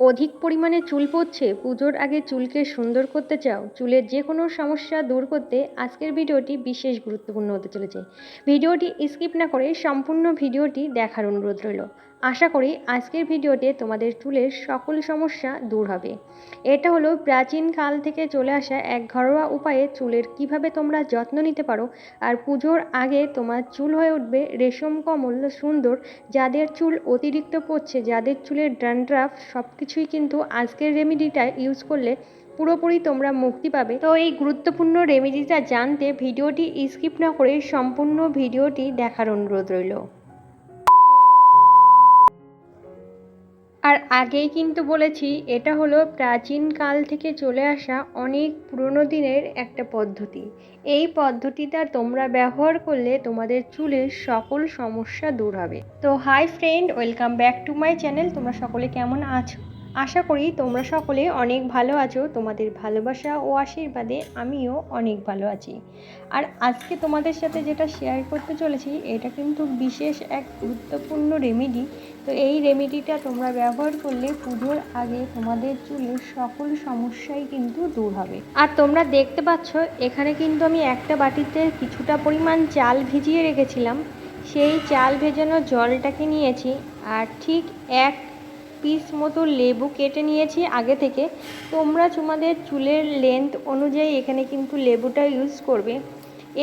অধিক পরিমাণে চুল পড়ছে, পুজোর আগে চুলকে সুন্দর করতে চাও, চুলের যে কোনো সমস্যা দূর করতে আজকের ভিডিওটি বিশেষ গুরুত্বপূর্ণ হতে চলেছে। ভিডিওটি স্কিপ না করে সম্পূর্ণ ভিডিওটি দেখার অনুরোধ রইল। আশা করি আজকের ভিডিওতে তোমাদের চুলের সকল সমস্যা দূর হবে। এটা হলো প্রাচীন কাল থেকে চলে আসা এক ঘরোয়া উপায়ে চুলের কীভাবে তোমরা যত্ন নিতে পারো আর পুজোর আগে তোমার চুল হয়ে উঠবে রেশম, কমল, সুন্দর যাদের চুল অতিরিক্ত পড়ছে, যাদের চুলের ড্যান্ড্রাফ সব কিছুই কিন্তু আজকের রেমেডিটা ইউজ করলে পুরোপুরি তোমরা মুক্তি পাবে। তো এই গুরুত্বপূর্ণ রেমেডিটা জানতে ভিডিওটি স্কিপ না করে সম্পূর্ণ ভিডিওটি দেখার অনুরোধ রইল। আর আগেই কিন্তু বলেছি, এটা হলো প্রাচীনকাল থেকে চলে আসা অনেক পুরনো দিনের একটা পদ্ধতি। এই পদ্ধতিটা তোমরা ব্যবহার করলে তোমাদের চুলের সকল সমস্যা দূর হবে। তো hi friend welcome back to my channel তোমরা সকলে কেমন আছো? আশা করি তোমরা সকলে অনেক ভালো আছো, তোমাদের ভালোবাসা ও আশীর্বাদে আমিও অনেক ভালো আছি। আর আজকে তোমাদের সাথে যেটা শেয়ার করতে চলেছি, এটা কিন্তু বিশেষ এক গুরুত্বপূর্ণ রেমেডি তো এই রেমেডিটা তোমরা ব্যবহার করলে পুজোর আগে তোমাদের চুলের সকল সমস্যাই কিন্তু দূর হবে। আর তোমরা দেখতে পাচ্ছ, এখানে কিন্তু আমি একটা বাটিতে কিছুটা পরিমাণ চাল ভিজিয়ে রেখেছিলাম। সেই চাল ভেজানো জলটাকে নিয়েছি, আর ঠিক এক পিস মতো লেবু কেটে নিয়েছি আগে থেকে। তোমরা তোমাদের চুলের লেন্থ অনুযায়ী এখানে কিন্তু লেবুটা ইউজ করবে।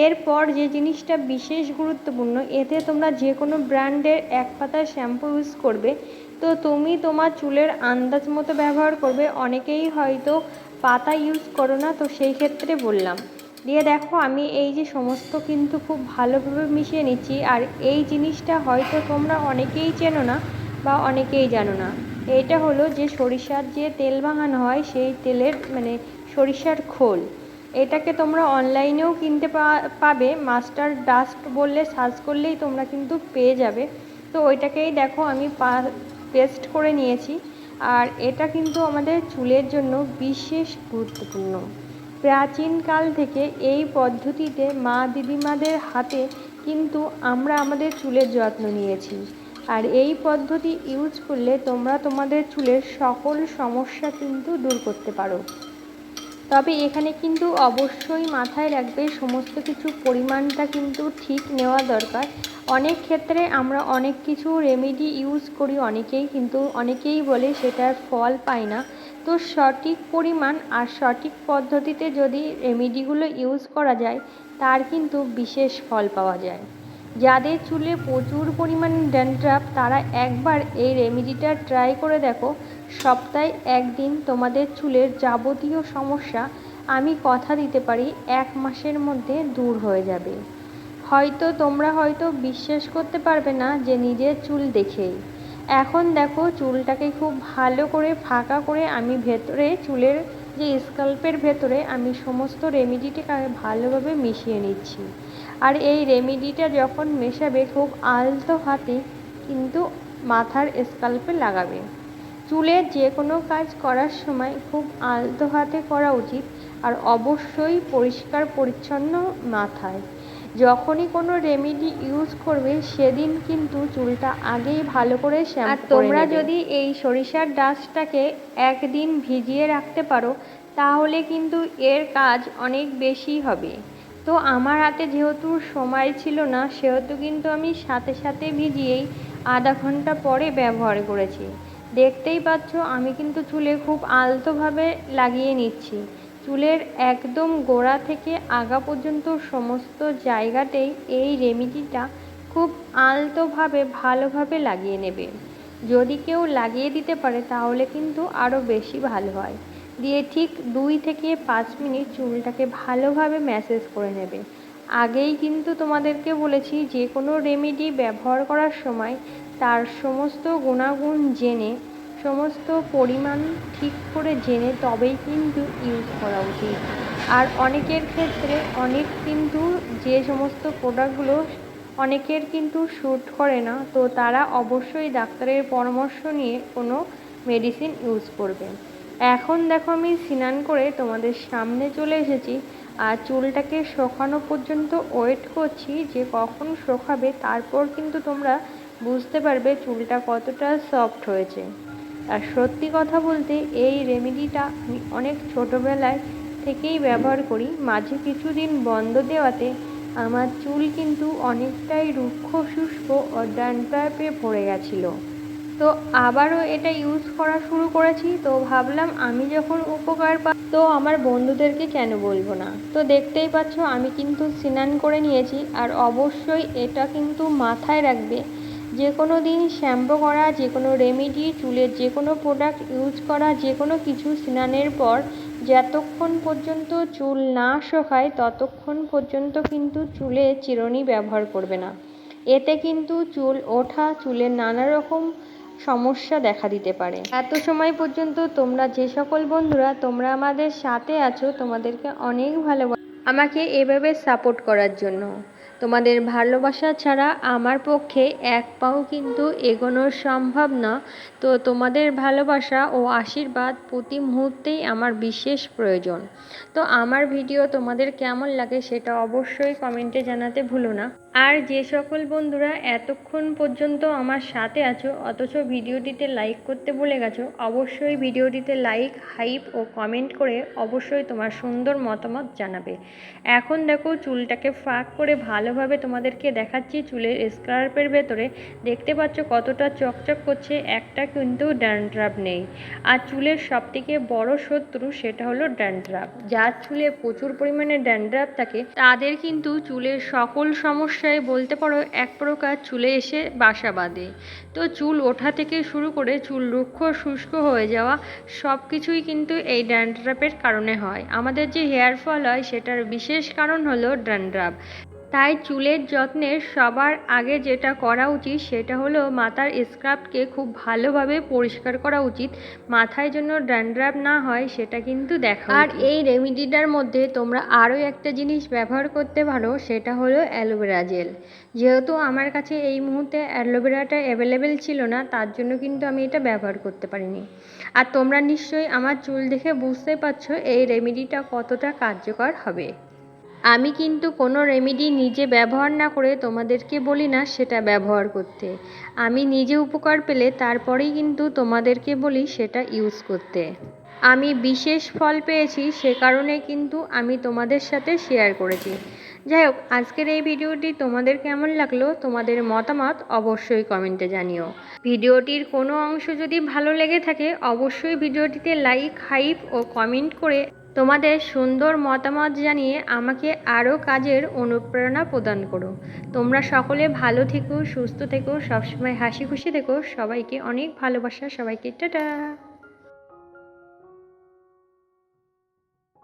এরপর যে জিনিসটা বিশেষ গুরুত্বপূর্ণ, এতে তোমরা যে কোনো ব্র্যান্ডের এক পাতা শ্যাম্পু ইউজ করবে। তো তুমি তোমার চুলের আন্দাজ মতো ব্যবহার করবে। অনেকেই হয়তো পাতা ইউজ করো না, তো সেই ক্ষেত্রে বললাম। দিয়ে দেখো, আমি এই যে সমস্ত কিন্তু খুব ভালোভাবে মিশিয়ে নিচ্ছি। আর এই জিনিসটা হয়তো তোমরা অনেকেই চেনো না বা অনেকেই জানো না। এটা হলো যে সরিষার যে তেল ভাঙানো হয়, সেই তেলের মানে সরিষার খোল। এটাকে তোমরা অনলাইনেও কিনতে পাবে। মাস্টার ডাস্ট বললে সার্চ করলেই তোমরা কিন্তু পেয়ে যাবে। তো ওইটাকেই দেখো, আমি পেস্ট করে নিয়েছি। আর এটা কিন্তু আমাদের চুলের জন্য বিশেষ গুরুত্বপূর্ণ। প্রাচীনকাল থেকে এই পদ্ধতিতে মা দিদিমাদের হাতে কিন্তু আমরা আমাদের চুলের যত্ন নিয়েছি। আর এই পদ্ধতি ইউজ করলে তোমরা তোমাদের চুলের সকল সমস্যা কিন্তু দূর করতে পারো। তবে এখানে কিন্তু অবশ্যই মাথায় রাখবে সমস্ত কিছু পরিমাণটা কিন্তু ঠিক নেওয়া দরকার। অনেক ক্ষেত্রে আমরা অনেক কিছু রেমেডি ইউজ করি, অনেকেই কিন্তু, অনেকেই বলে সেটার ফল পায় না। তো সঠিক পরিমাণ আর সঠিক পদ্ধতিতে যদি রেমেডিগুলো ইউজ করা যায়, তার কিন্তু বিশেষ ফল পাওয়া যায়। যাদের চুলে প্রচুর পরিমাণে ড্যান্ড্রাফ, তারা একবার এই রেমেডিটা ট্রাই করে দেখো। সপ্তাহে একদিন তোমাদের চুলের যাবতীয় সমস্যা আমি কথা দিতে পারি, এক মাসের মধ্যে দূর হয়ে যাবে। হয়তো তোমরা হয়তো বিশ্বাস করতে পারবে না যে নিজের চুল দেখেই। এখন দেখো চুলটাকে খুব ভালো করে ফাঁকা করে আমি ভেতরে চুলের যে স্কাল্পের ভেতরে আমি সমস্ত রেমেডিটাকে ভালোভাবে মিশিয়ে নিচ্ছি। আর এই রেমেডিটা যখন মেশাবে, খুব আলতো হাতে কিন্তু মাথার স্কাল্পে লাগাবে। চুলে যে কোনো কাজ করার সময় খুব আলতো হাতে করা উচিত, আর অবশ্যই পরিষ্কার পরিচ্ছন্ন মাথায়। যখনই কোনো রেমেডি ইউজ করবে সেদিন কিন্তু চুলটা আগেই ভালো করে শ্যাম্পু তোমরা যদি এই সরিষার ডাস্টটাকে একদিন ভিজিয়ে রাখতে পারো তাহলে কিন্তু এর কাজ অনেক বেশি হবে। তো আমার হাতে যেহেতু সময় ছিল না সেহেতু কিন্তু আমি সাথে সাথে ভিজিয়েই আধা ঘণ্টা পরে ব্যবহার করেছি। দেখতেই পাচ্ছ আমি কিন্তু চুলে খুব আলতোভাবে লাগিয়ে নিচ্ছি। চুলের একদম গোড়া থেকে আগা পর্যন্ত সমস্ত জায়গাতেই এই রেমিডিটা খুব আলতোভাবে, ভালোভাবে লাগিয়ে নেবে। যদি কেউ লাগিয়ে দিতে পারে, তাহলে কিন্তু আরও বেশি ভালো হয়। দিয়ে ঠিক দুই থেকে পাঁচ মিনিট চুলটাকে ভালোভাবে ম্যাসেজ করে নেবে। আগেই কিন্তু তোমাদেরকে বলেছি, যে কোনো রেমেডি ব্যবহার করার সময় তার সমস্ত গুণাগুণ জেনে সমস্ত পরিমাণ ঠিক করে জেনে তবেই কিন্তু ইউজ করা উচিত। আর অনেকের ক্ষেত্রে অনেক কিন্তু যে সমস্ত প্রোডাক্টগুলো অনেকের কিন্তু শ্যুট করে না, তো তারা অবশ্যই ডাক্তারের পরামর্শ নিয়ে কোনো মেডিসিন ইউজ করবে। এখন দেখো আমি স্নান করে তোমাদের সামনে চলে এসেছি, আর চুলটাকে শোকানো পর্যন্ত ওয়েট করছি যে কখন শোকাবে, তারপর কিন্তু তোমরা বুঝতে পারবে চুলটা কতটা সফট হয়েছে। আর সত্যি কথা বলতে এই রেমেডিটা আমি অনেক ছোটোবেলায় থেকেই ব্যবহার করি। মাঝে কিছুদিন বন্ধ দেওয়াতে আমার চুল কিন্তু অনেকটাই রুক্ষ, শুষ্ক ও ড্যান্ড্রাফে ভরে গেছিল। তো আবারও এটা ইউজ করা শুরু করেছি। তো ভাবলাম আমি যখন উপকার পা তো আমার বন্ধুদেরকে কেন বলব না? তো দেখতেই পাচ্ছ আমি কিন্তু স্নান করে নিয়েছি। আর অবশ্যই এটা কিন্তু মাথায় রাখবে যে কোনো দিন শ্যাম্পু করা, যে কোনো রেমেডি চুলের যে কোনো প্রোডাক্ট ইউজ করা, যে কোনো কিছু স্নানের পর যতক্ষণ পর্যন্ত চুল না শোকায় ততক্ষণ পর্যন্ত কিন্তু চুলে চিরুনি ব্যবহার করবে না। এতে কিন্তু চুল ওঠা চুলের নানা রকম সমস্যা দেখা দিতে পারে। এত সময় পর্যন্ত তোমরা যে সকল বন্ধুরা তোমরা আমাদের সাথে আছো, তোমাদেরকে অনেক ভালোবাসা। আমাকে এভাবে সাপোর্ট করার জন্য। তোমাদের ভালোবাসা ছাড়া আমার পক্ষে এক পাও কিন্তু এগোনো সম্ভব না। তো তোমাদের ভালোবাসা ও আশীর্বাদ প্রতি মুহূর্তেই আমার বিশেষ প্রয়োজন। তো আমার ভিডিও তোমাদের কেমন লাগে সেটা অবশ্যই কমেন্টে জানাতে ভুলো না। আর যে সকল বন্ধুরা এতক্ষণ পর্যন্ত আমার সাথে আছো, অথচ ভিডিওটিতে লাইক করতে ভুলে গেছো, অবশ্যই ভিডিওটিতে লাইক হাইপ ও কমেন্ট করে অবশ্যই তোমার সুন্দর মতামত জানাবে। এখন দেখো চুলটাকে ফাঁক করে ভালোভাবে তোমাদেরকে দেখাচ্ছি চুলের স্কার্পের ভেতরে। দেখতে পাচ্ছ কতটা চকচক করছে, একটা কিন্তু ড্যান্ড্রাফ নেই। আর চুলের সবথেকে বড় শত্রু সেটা হলো ড্যান্ড্রাফ যার চুলে প্রচুর পরিমাণে ড্যান্ড্রাফ থাকে, তাদের কিন্তু চুলের সকল সমস্যায় বলতে পারো, এক প্রকার চুলে এসে বাসা বাঁধে। তো চুল ওঠা থেকে শুরু করে চুল রুক্ষ, শুষ্ক হয়ে যাওয়া সব কিছুই কিন্তু এই ড্যান্ড্রাফের কারণে হয়। আমাদের যে হেয়ার ফল হয়, সেটার বিশেষ কারণ হলো ড্যান্ড্রাফ তাই চুলের যত্নের সবার আগে যেটা করা উচিত সেটা হলো মাথার স্ক্রাবকে খুব ভালোভাবে পরিষ্কার করা উচিত। মাথায় জন্য ড্যান্ড্রাফ না হয় সেটা কিন্তু দেখা আর এই রেমিডিটার মধ্যে তোমরা আরও একটা জিনিস ব্যবহার করতে পারো সেটা হলো অ্যালোভেরা জেল। যেহেতু আমার কাছে এই মুহূর্তে অ্যালোভেরাটা অ্যাভেলেবেল ছিল না তার জন্য কিন্তু আমি এটা ব্যবহার করতে পারিনি। আর তোমরা নিশ্চয়ই আমার চুল দেখে বুঝতে পারছ এই রেমিডিটা কতটা কার্যকর হবে। আমি কিন্তু কোনো রেমেডি নিজে ব্যবহার না করে তোমাদেরকে বলি না সেটা ব্যবহার করতে। আমি নিজে উপকার পেলে তারপরেই কিন্তু তোমাদেরকে বলি সেটা ইউজ করতে। আমি বিশেষ ফল পেয়েছি সে কারণে কিন্তু আমি তোমাদের সাথে শেয়ার করেছি। যাই হোক আজকের এই ভিডিওটি তোমাদের কেমন লাগল তোমাদের মতামত অবশ্যই কমেন্টে জানিও। ভিডিওটির কোনো অংশ যদি ভালো লেগে থাকে, অবশ্যই ভিডিওটিতে লাইক হাইপ ও কমেন্ট করে তোমাদের সুন্দর মতামত জানিয়ে আমাকে আরও কাজের অনুপ্রেরণা প্রদান করো। তোমরা সকলে ভালো থেকো, সুস্থ থেকো, সবসময় হাসি খুশি থেকো। সবাইকে অনেক ভালোবাসা। সবাইকে টাটা।